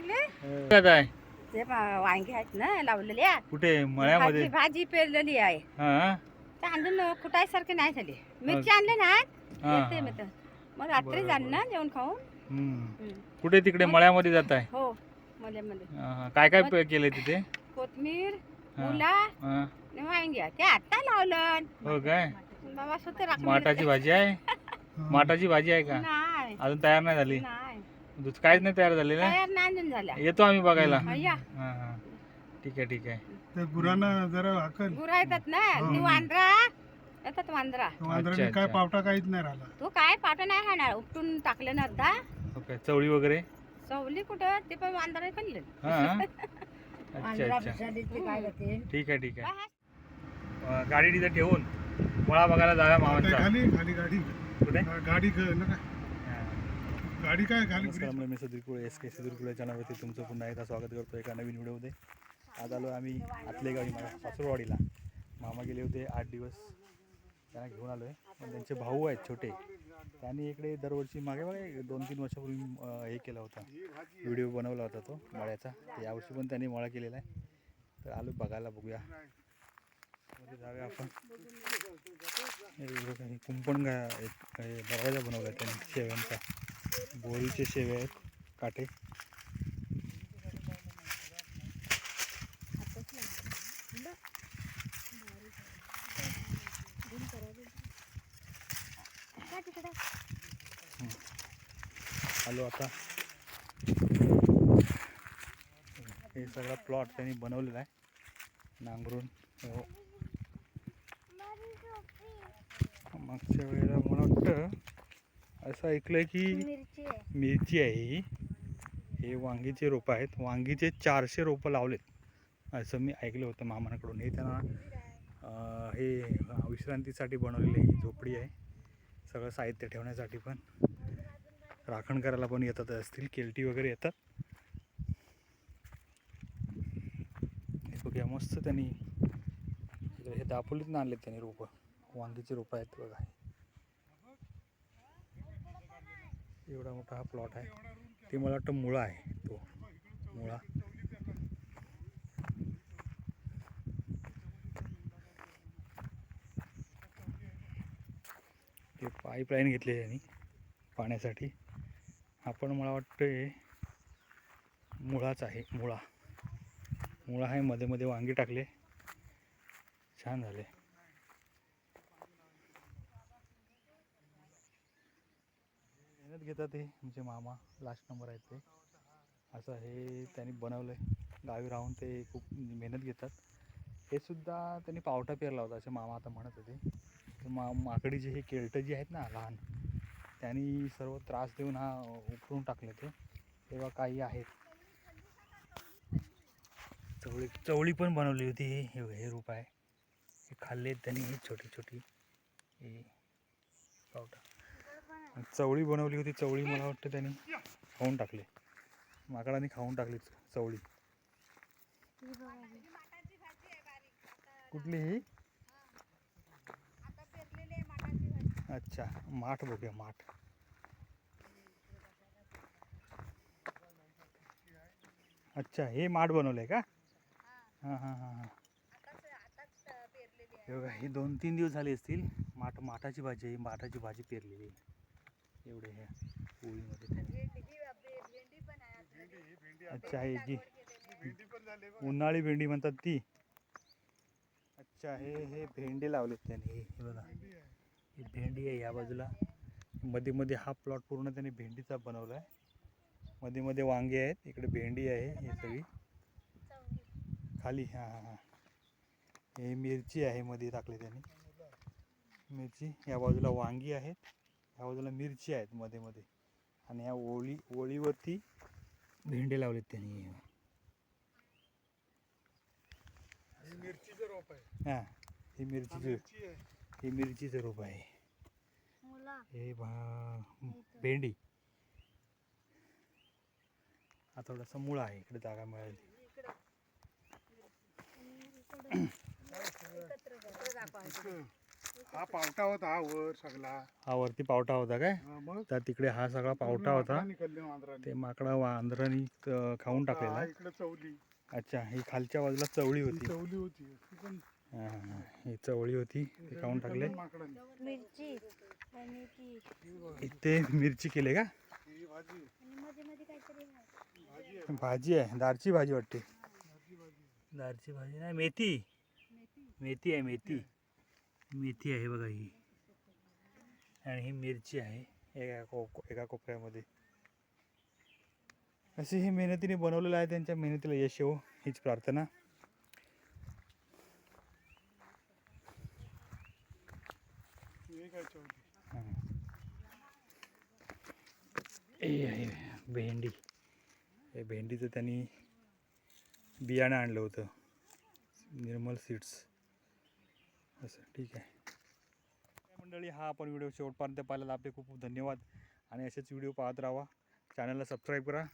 सगळे? काय? आहे ते वा- वांगी आहेत ना लावलेल्या कुठे? मळ्यामध्ये? भाजी भाजी पेरलेली आहे. हा ते आणून कुटायसारखे नाही झाले. मिरची आणले ना हा, येते हा. मी तर. मग रात्री जाण ना जेवण खाऊन? हम्म. हम्म. कुठे तिकडे मळ्यामध्ये जात आहे हो मध्ये मध्ये. काय काय पे- केलंय तिथे? कोथमीर हा, मुला हा. आणि वांगी. ते आता लावलं. हो काय? बाबा स्वतः राखून माटाची भाजी आहे? माटाची भाजी आहे. का? नाही. अजून तयार नाही झाली? नाही. दूध काहीच नाही तयार झालेलं? तयार नाही अजून झाल्या येतो आम्ही बघायला. हा, या. हा ठीक आहे ठीक आहे. त्या गुरांना जरा हाकल. गुरा येतात ना? ती. वांद्रा. येतात वांद्रा. वांद्राने काय अच्छा. पावटा काहीच नाही राहिला. तू काय पाठ नाही खाणार उपटून टाकलं ना अर्धा. ओके चवळी वगैरे? चवली कुठं? ते पण वांद्रा खाल्ले हा अच्छा अच्छा. ठीक आहे ठीक आहे. अं, गाडी तिथे ठेवून मळा बघायला जाऊया काय मामांचा खाली? खाली गाडी. कुठे? गाडी ग- नका. गाडी काय खाली नमस्कार मी सुधीर कुळे एस के सुधीर कुळे चॅनलवरती तुमचं पुन्हा एकदा स्वागत करतो एका नवीन व्हिडिओमध्ये. आज आलो आम्ही आतले गावी माझ्या सासूरवाडीला. मामा गेले होते आठ दिवस. त्यांना घेऊन आलो आहे पण त्यांचे भाऊ आहेत छोटे. त्यांनी इकडे दरवर्षी मागे एक दोन तीन वर्षापूर्वी हे केला होता. व्हिडिओ बनवला होता तो मळ्याचा. यावर्षी पण त्यांनी मळा केलेला आहे. तर आलो बघायला बघूया. जाऊया आपण. कुंपण गा एक दरवाजा बनवला आहे त्यांनी शेव्यांचा. बोरीचे शेवे आहेत काटे. आलो आता. हे सगळा प्लॉट त्यांनी बनवलेला आहे. नांगरून. हो. मागच्या वेळेला मला वाटतं असं ऐकलंय की मिरची आहे. ही. हे वांगीचे रोपं आहेत. वांगीचे चारशे रोपं लावलेत. असं मी ऐकलं होतं मामांकडून. हे त्यांना हे विश्रांतीसाठी बनवलेली ही झोपडी आहे. सगळं साहित्य ठेवण्यासाठी पण. राखण करायला पण येतात असतील. केलटी वगैरे येतात. हे बघूया मस्त त्यांनी हे दापोलीतून आणलेत त्यांनी रोपं. वांगीचे रोपं आहेत बघा. एवढा मोठा हा प्लॉट आहे. ते मला वाटतं मुळा आहे तो. मुळा. ते पाईपलाईन घेतली आहे त्यांनी पाण्यासाठी. आपण मला वाटतं मुळाच आहे मुळा. मुळा आहे मध्ये मध्ये वांगी टाकले. छान झाले. मेहनत घेतात हे आमचे मामा लास्ट नंबर आहेत ते. असं हे त्यांनी बनवलं आहे गावी राहून ते खूप मेहनत घेतात. हे सुद्धा त्यांनी पावटा पेरला होता असे मामा आता म्हणत होते. मा माकडी जे हे केळटं जी आहेत ना लहान त्यांनी सर्व त्रास देऊन हा उकळून टाकले ते. तेव्हा काही आहेत. चवळी चवळी पण बनवली होती हे हे हे रूप आहे हे खाल्ले त्यांनी हे छोटी छोटी हे पावटा. चवळी बनवली होती चवळी मला वाटतं त्यांनी खाऊन टाकले. माकडाने खाऊन टाकली चवळी. कुठली ही? अच्छा माठ बघूया माठ. अच्छा हे माठ बनवलंय का? हां हां हां हां. हे हे दोन तीन दिवस झाले असतील माठ माठाची भाजी आहे माठाची भाजी पेरलेली आहे. एवढे ह्या पोळीमध्ये अच्छा हे जी उन्हाळी भेंडी म्हणतात ती. अच्छा हे हे भेंडे लावलेत त्यांनी. हे हे बघा. ही भेंडी आहे या बाजूला. मध्ये मध्ये हा प्लॉट पूर्ण त्यांनी भेंडीचा बनवला आहे. मध्ये मध्ये वांगे आहेत. इकडे भेंडी आहे ही सगळी. खाली हां हां हां. हे मिरची आहे मध्ये टाकले त्यांनी. मिरची या बाजूला वांगी आहेत. या बाजूला मिरची आहेत मध्ये मध्ये. आणि या ओळी ओळीवरती भेंडे लावलेत त्यांनी. मिरचीचं रोप आहे. हां ही मिरचीचं मिरची आहे. ही मिरचीचं रोप आहे. हे भा- भेंडी. हा थोडासा मुळा आहे इकडे जागा मिळेल. हा पावटा होता हा वर सगळा. हा वरती पावटा होता काय? हा, मग? तर तिकडे हा सगळा पावटा होता. ते माकडा वांद्रानी खाऊन टाकलेला. हा, आहे. इकडे चवली. अच्छा ही खालच्या बाजूला चवळी ही होती चवली होती. ती पण हा, हा, ही. चवळी होती. ते खाऊन टाकले. माकडाने मिरची आणि ती. ही बघा, इथे मिरची केले का? ही भाजी. आणि मध्ये मध्ये काहीतरी आहे. भाजी आहे. भाजी आहे. दारची भाजी वाटते. दारची भाजी. नाही मेथी. मेथी. आहे मेथी. मेथी आहे बघा ही. आणि ही मिरची आहे एका को एका कोपऱ्यामध्ये. असे हे मेहनतीने बनवलेलं आहे त्यांच्या मेहनतीला यश येऊ हीच प्रार्थना. हे आहे भेंडी. हे भेंडीचं त्यांनी बियाणं आणलं होतं. निर्मल सीड्स. असं ठीक आहे. मंडळी हा आपण व्हिडिओ शेवटपर्यंत पाहिल्याला आपले खूप खूप धन्यवाद. आणि असेच व्हिडिओ पाहत राहा. चॅनलला सबस्क्राईब करा.